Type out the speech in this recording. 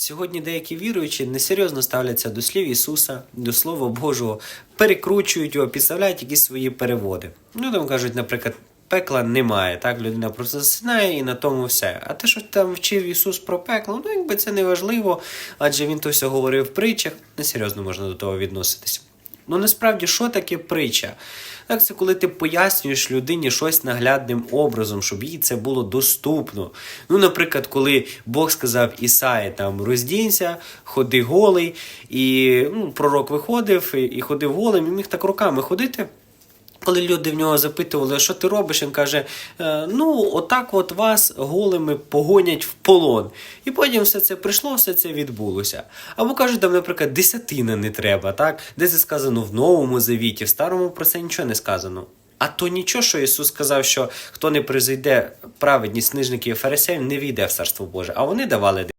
Сьогодні деякі віруючі несерйозно ставляться до слів Ісуса, до Слова Божого, перекручують його, підставляють якісь свої переводи. Ну там кажуть, наприклад, пекла немає, так людина просто засинає і на тому все. А те, що там вчив Ісус про пекло, ну якби це не важливо, адже він то все говорив в притчах, несерйозно можна до того відноситися. Ну насправді, що таке притча? Так, це коли ти пояснюєш людині щось наглядним образом, щоб їй це було доступно. Ну, наприклад, коли Бог сказав Ісаї там роздінься, ходи голий, і ну, пророк виходив і, і ходив голим, і міг так руками ходити. Коли люди в нього запитували, що ти робиш, він каже: «Е, ну, отак от вас голими погонять в полон. І потім все це прийшло, все це відбулося. Або кажуть, там, наприклад, десятина не треба, так? Де це сказано в Новому Завіті, в Старому про це нічого не сказано. А то нічого, що Ісус сказав, що хто не призойде праведність книжників і фарисеїв, не війде в Царство Боже. А вони давали